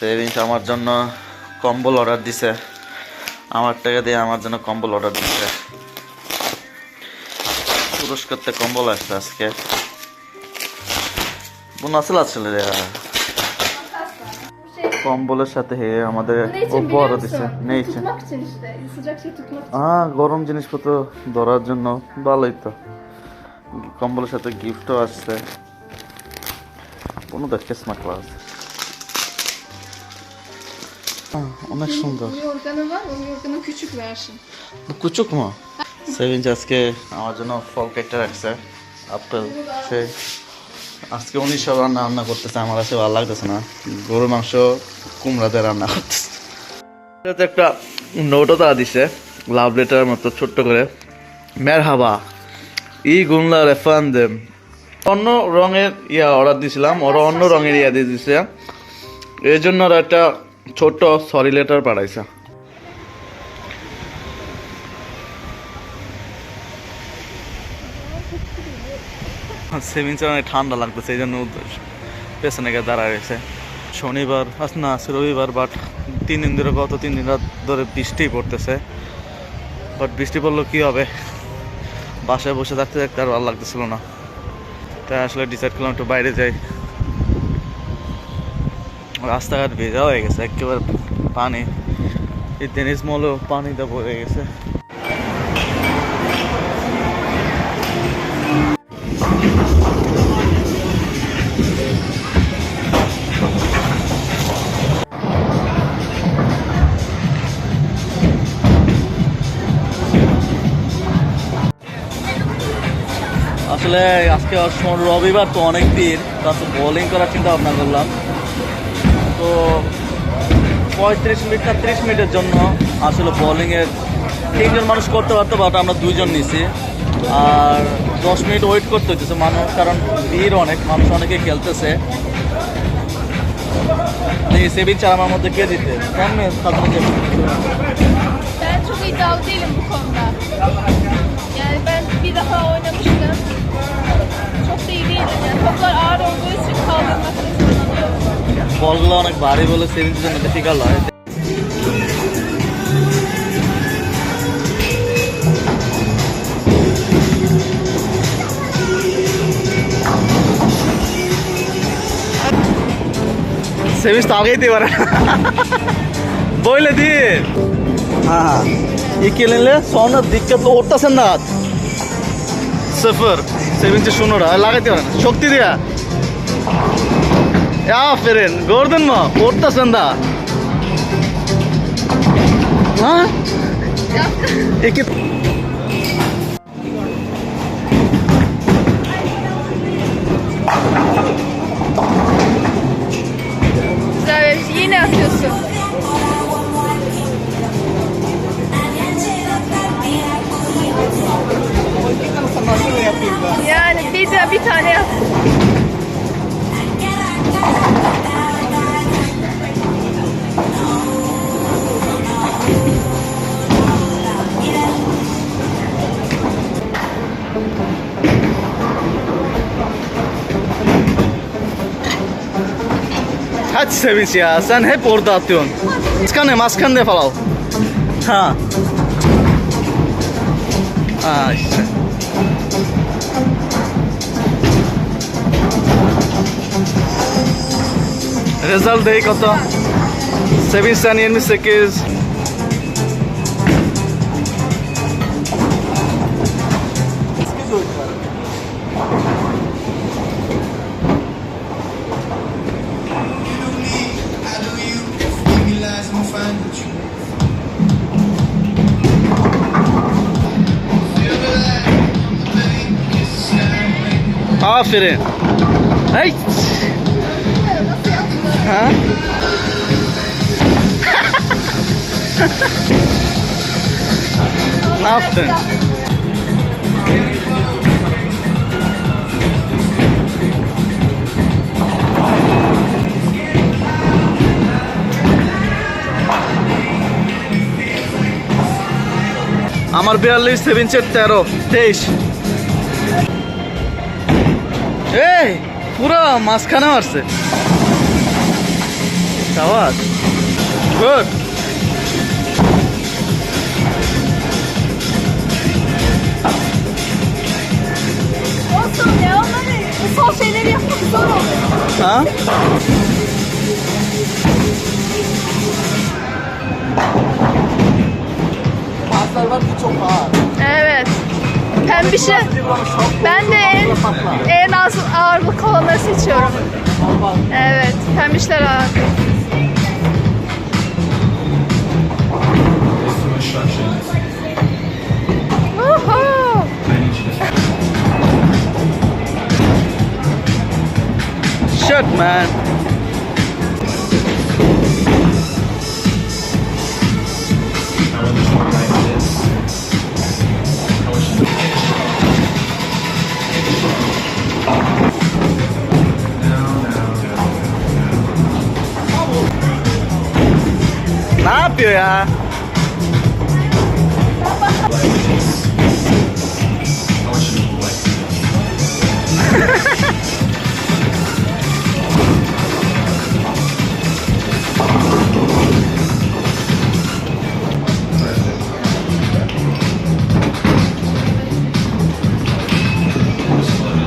Savings আমার জন্য কম্বল অর্ডার দিছে। আমার টাকা দিয়ে আমার জন্য কম্বল অর্ডার দিছে। পুরস্কারতে কম্বল আসছে আজকে। Bu nasıl আসলে কম্বলের সাথে হে আমাদের Ne için উপহার biliyor দিছে। için. আহ গরম জিনিসপত্র ধরার জন্য। ভালোই তো। কম্বলের সাথে গিফটও আসছে। কোনো দেখে স্মার্ট ক্লাস অনেক সুন্দর Bir organı var, o organın küçük versiyonu. Bu küçük mü? Sevinç আজকে আমার জন্য ফল কেটে রাখছে আপেল সেই আজকে উনি সব রান্না রান্না করতেছে আমার কাছে ভালো লাগতেছে না গরুর মাংস কুমড়া দিয়ে রান্না করতেছে এটাতে একটা নোটও তারা দিছে লাভ লেটার মতো ছোট্ট করে মেরহাবা ই গুমলা রেফান্দেম অন্য রঙের ইয়া অর্ডার দিয়েছিলাম ওরা অন্য রঙের ইয়া দিয়ে দিছে এই জন্য ওরা একটা ছোট্ট সরি লেটার পাঠাইছে। সেভিংসে অনেক ঠান্ডা লাগতেছে এই জন্য পেছনে গিয়ে দাঁড়ায় রয়েছে। শনিবার, আজ না, আজকে রবিবার বাট তিন দিন ধরে গত তিন দিন রাত ধরে বৃষ্টি পড়তেছে। বাট বৃষ্টি পড়ল কী হবে? বাসায় বসে থাকতে থাকতে আর ভালো লাগতেছিল না। তাই আসলে ডিসাইড করলাম একটু বাইরে যাই। রাস্তাঘাট ভেজা হয়ে গেছে, একেবারে পানি। এই টেনিস মলেও পানিতে পড়ে গেছে। আসলে আজকে রবিবার তো অনেক দিন তারপর বোলিং করার চিন্তা ভাবনা করলাম। তো পঁয়ত্রিশ মিনিট না ত্রিশ মিনিটের জন্য আসলে বোলিংয়ের তিনজন মানুষ করতে পারতো বাট আমরা দুইজন নিছি। আর দশ মিনিট ওয়েট করতে হইতেছে মানুষ, কারণ ভিড় অনেক, মানুষ অনেকে খেলতেছে। এই সেভিং চার আমার মধ্যে কে দিতে? oynamıştım. বলগুলো অনেক ভারী বলে সেভিংসের জন্য ডিফিকাল্ট হয়। সেভিংস তো আগেই দিতে পারে বইলে দি। হ্যাঁ। ই কেলেনলে সোনার দিক্কত উঠতেছেন না। sevinci şunura লাগাইতে পারে না। শক্তি দিয়া। Aferin. Gördün mü? Ortasında. Ha? İki... Kaç sevinç ya. Sen hep orada atıyorsun. Maskane maskane falan. Ha. Aa işte. Rezal Dey Kota 828 Aferin. Hey. Ha? ne yaptın? আমার বিয়াল্লিশ সেভেন সেভেন্সের তেরো তেইশ এই পুরো মাঝখানে মারছে সাবাস good Olsun ya onları bu sol şeyleri yapmak zor oluyor. Ha? Paslar var ki çok ağır. Evet. Pembişe. Ben de en, en az ağırlık olanları seçiyorum. Evet. Pembişler ağır. Shut man. Ne yapıyor ya?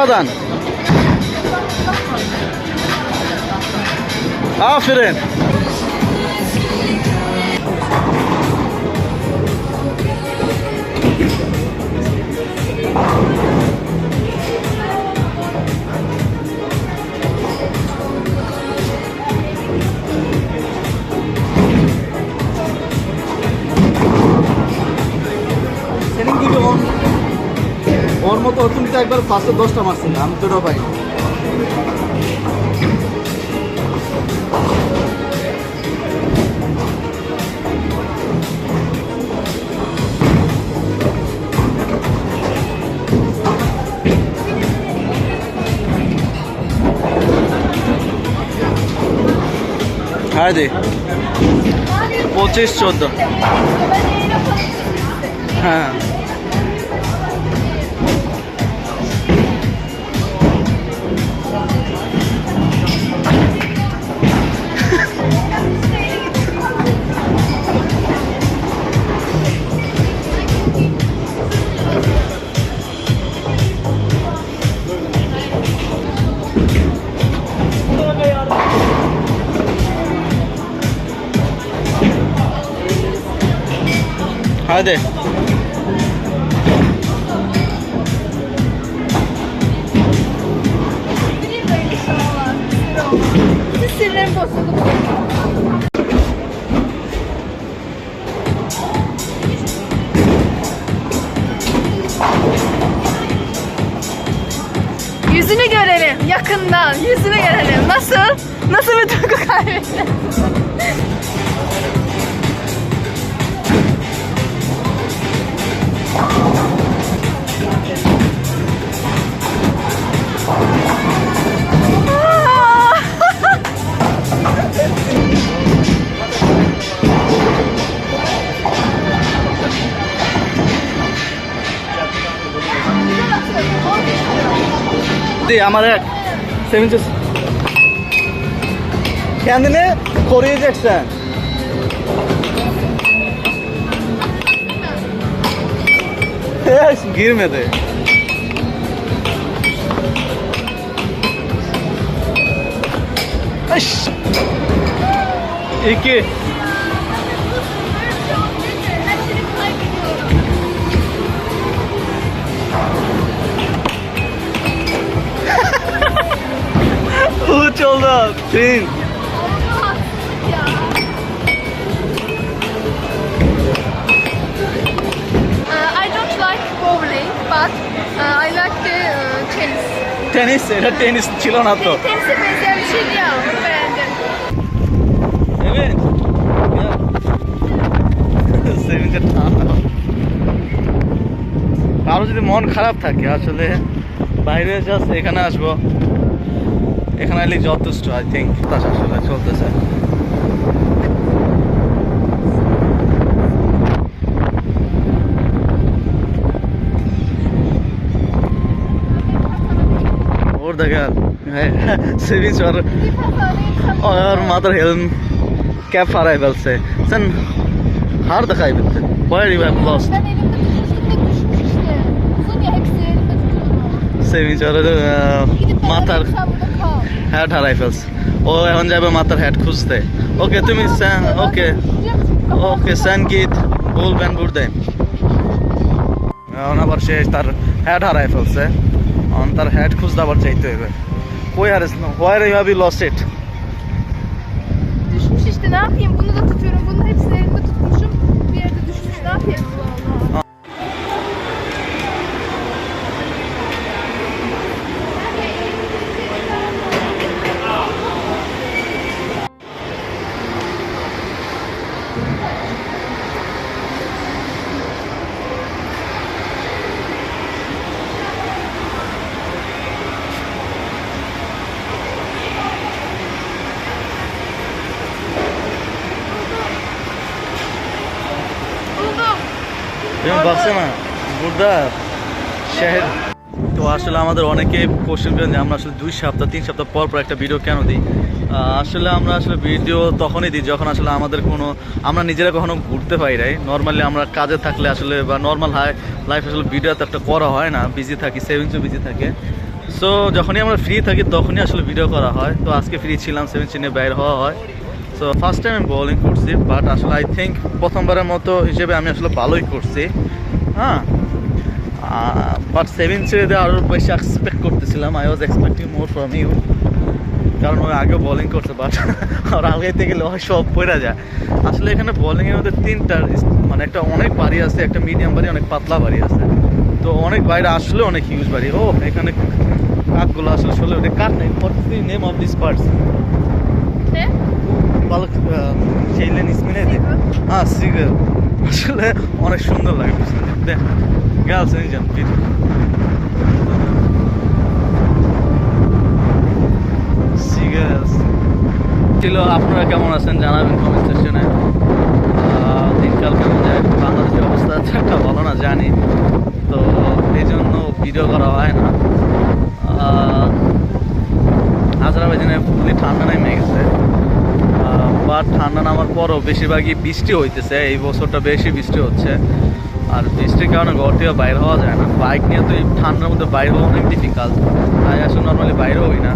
Adan. Aferin. তো একবার ফার্স্টে দশটা মারছিল আমি তোটাও পাই Hadi. পঁচিশ চোদ্দ। হ্যাঁ। Hadi. Sinirlerim bozuldu. Yüzünü görelim yakından. Yüzünü görelim. Nasıl? Nasıl bir duygu kaybettin? Ama evet. Sevineceğiz. Kendini koruyacaksın. girmedi. Aş. İki. Uç oldu. Trin. Tenis, এটা টেনিস ছিল না তো। কারও যদি মন খারাপ থাকে আসলে বাইরে জাস্ট এখানে আসব। এখানে যথেষ্ট আই থিঙ্ক আসলে চলতেছে। Bir tane insan Or mother helm cab হারাই ফেলছে সেন হার দেখাই ফেলছে where you lost. Savings ben মাথার. হ্যাট হারাই ফেলছে ও এখন যাবে মাথার হ্যাট খুঁজতে ওকে তুমি ওকে ওকে সংগীত বলবেন বুড়দে এখন আবার সে তার হ্যাট হারাই ফেলছে এখন তার হ্যাট খুঁজতে আবার যাইতে হবে কই Haris where you have lost it Düşmüş işte ne yapayım? Bunu da tutuyorum. Bunun hepsini elimde tutmuşum. Bir yerde düşmüş. Ne yapayım? বুড়দা শহর তো আসলে আমাদের অনেকে কোশ্চেন করেন যে আমরা আসলে দুই সপ্তাহ, তিন সপ্তাহ পর পর একটা ভিডিও কেন দিই? আসলে আমরা আসলে ভিডিও তখনই দিই যখন আসলে আমাদের কোনো, আমরা নিজেরা কখনো ঘুরতে পাই নাই। নর্মালি আমরা কাজে থাকলে আসলে বা নর্মাল হাই লাইফ আসলে ভিডিও তো একটা করা হয় না। বিজি থাকি সেভিংসও বিজি থাকে। সো যখনই আমরা ফ্রি থাকি তখনই আসলে ভিডিও করা হয়। তো আজকে ফ্রি ছিলাম সেভেন চিনে বাইর হওয়া হয়। সো ফার্স্ট টাইম আমি বোলিং করছি বাট আসলে আই থিঙ্ক প্রথমবারের মতো হিসেবে আমি আসলে ভালোই করছি। হ্যাঁ? বাট সেভেন দিয়ে আরও বেশি এক্সপেক্ট করতেছিলাম। I was expecting more from you কারণ ওই আগে বোলিং করছে বাট আর আগাইতে গেলে হয় সব পড়ে যায়। আসলে এখানে বোলিংয়ের মধ্যে তিনটা মানে একটা অনেক বাড়ি আছে একটা মিডিয়াম বাড়ি অনেক পাতলা বাড়ি আছে। তো অনেক বাইরে আসলে অনেক হিউজ বাড়ি ও এখানে কাকগুলো আসলে আসলে ওটা কাক নেই? What's the name of this Ne? বালক şeylerin ismi neydi? Seagull. আসলে অনেক সুন্দর লাগে? দেখ Seagulls. ছিল, আপনারা কেমন আছেন জানাবেন কমেন্ট সেকশনে দিনকাল কেমন যায়? বাংলাদেশের অবস্থা একটা ভালো না, জানি। তো এই জন্য ভিডিও করা হয় না। আজরাবাইজানে ফুললি ঠান্ডা নেমে গেছে। বা ঠান্ডা নামার পরও বেশিরভাগই বৃষ্টি হইতেছে। এই বছরটা বেশি বৃষ্টি হচ্ছে। আর বৃষ্টির কারণে ঘর থেকে বাইর হওয়া যায় না। বাইক নিয়ে তো এই ঠান্ডার মধ্যে বাইরে হওয়া অনেক ডিফিকাল্ট তাই আসলে নর্মালি বাইরে হই না।